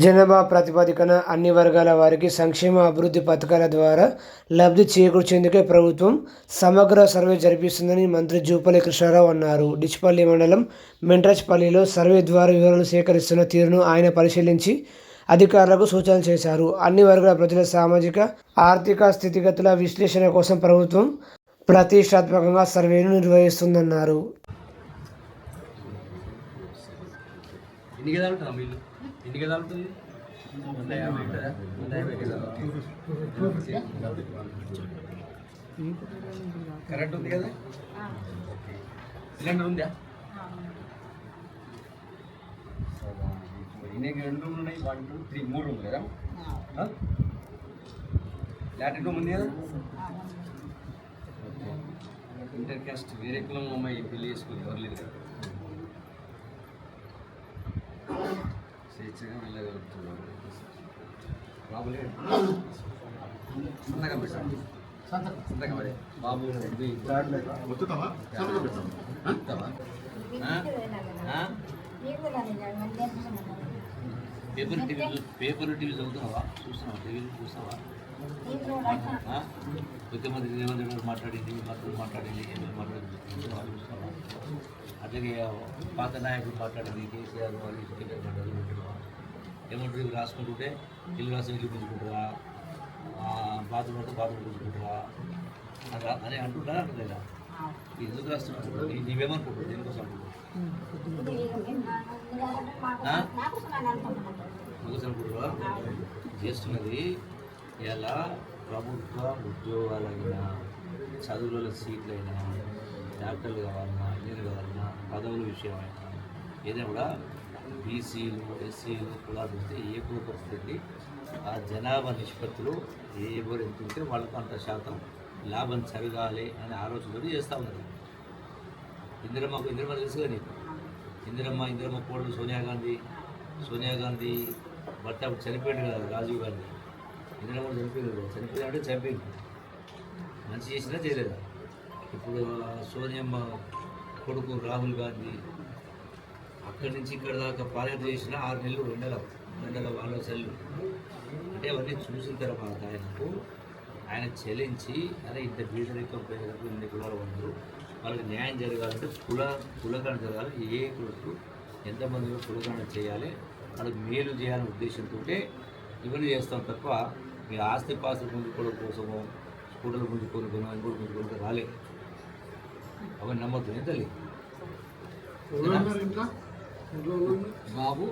జనాభా ప్రాతిపదికన అన్ని వర్గాల వారికి సంక్షేమ అభివృద్ధి పథకాల ద్వారా లబ్ధి చేకూర్చేందుకే ప్రభుత్వం సమగ్ర సర్వే జరిపిస్తుందని మంత్రి జూపల్లి కృష్ణారావు అన్నారు. డిచ్పల్లి మండలం మెంట్రచ్పల్లిలో సర్వే ద్వారా వివరాలు సేకరిస్తున్న తీరును ఆయన పరిశీలించి అధికారులకు సూచనలు చేశారు. అన్ని వర్గాల ప్రజల సామాజిక ఆర్థిక స్థితిగతుల విశ్లేషణ కోసం ప్రభుత్వం ప్రతిష్టాత్మకంగా సర్వేను నిర్వహిస్తుందన్నారు. ఎన్ని గదాలు ఉంటుంది వంద యాభై వంద యాభై కరెంట్ ఉంది కదా? సిలిండర్ ఉందా? ఎన్ని రెండు రూమ్లు ఉన్నాయి వన్ టూ త్రీ మూడు రూమ్లు కదా? లాట్రిన్ రూమ్ ఉంది కదా? ఇంటర్ కాస్ట్ వేరే కులం అమ్మాయి పెళ్ళి చేసుకుని ఎవరు లేదు కదా? స్వేచ్ఛగా వెళ్ళగలుగుతున్నారు. బాబు సంతకం పెట్టండి. సంతకం అదే బాబు? పేపర్ టీవీ పేపర్ టీవీ చదువుతున్నావా? చూస్తున్నావా? టీవీ చూస్తావా గారు మాట్లాడింది మాట్లాడింది మాట్లాడింది చూస్తున్నావా అట్లాగే పాత నాయకులు మాట్లాడింది కేసీఆర్ వాళ్ళు మాట్లాడింది వింటున్నావా? ఏమంటారు ఇవి రాసుకుంటుంటే ఇల్లు రాసి ఇల్లు పుంజుకుంటారా బాత్రూమ్ పడితే బాత్రూమ్ పుంజుకుంటారా అని రా- అని అంటుంటారా అంటలేదా ఎందుకు రాస్తున్నారు నీ- నీవేమనుకుంటున్నావు? దేనికోసం ఎందుకోసం అనుకుంటున్నావా చేస్తున్నది ఇలా ప్రభుత్వ ఉద్యోగాలైనా చదువుల సీట్లైనా డాక్టర్లు కావాలన్నా ఇంజనీర్ కావాలన్నా పదవుల విషయమైనా ఏదైనా కూడా బీసీలు ఎస్సీలు కులాలు వస్తే ఏ కుల పరిస్థితి ఆ జనాభా నిష్పత్తిలో ఏ ఎవరు ఎంత ఉంటే వాళ్ళకు అంత శాతం లాభం జరగాలి అనే ఆలోచనతో చేస్తూ ఉన్నారు. ఇందిరమ్మకు ఇందిరమ్మ తెలుసు నీకు? ఇందిరమ్మ ఇందిరమ్మ కోడలు సోనియా గాంధీ. సోనియా గాంధీ భర్త చనిపోయాడు కదా రాజీవ్ గాంధీ. ఇందిరమ్మ చనిపోయింది చనిపోయాడు చనిపోయింది చనిపోయింది మంచి చేసినా చేయలేదా? ఇప్పుడు సోనియమ్మ కొడుకు రాహుల్ గాంధీ అక్కడి నుంచి ఇక్కడ దాకా పాదయాత్ర చేసిన ఆరు నెలలు రెండు నెలలు రెండు నెలల వాళ్ళ సెల్లు అంటే అవన్నీ చూసిన తర్వాత ఆయనకు ఆయన చెల్లించి అరే ఇంత బీదరికం పేదలకు ఇన్ని కులాలు ఉన్నారు వాళ్ళకి న్యాయం జరగాలంటే కుల కులగణ జరగాలి. ఏ కులకు ఎంతమందిలో కులగణ చేయాలి? వాళ్ళకి మేలు చేయాలనే ఉద్దేశంతో ఇవన్నీ చేస్తాం తప్ప మీ ఆస్తి పాస్తులు గుంజుకోవడం కోసమో స్కూటర్లు ముందు కొను ఇంకోటి గుంజుకొని రాలేదు. ఎవరున్నారు ఇంట్లో ఇంట్లో ఎవరున్నారు? బాబు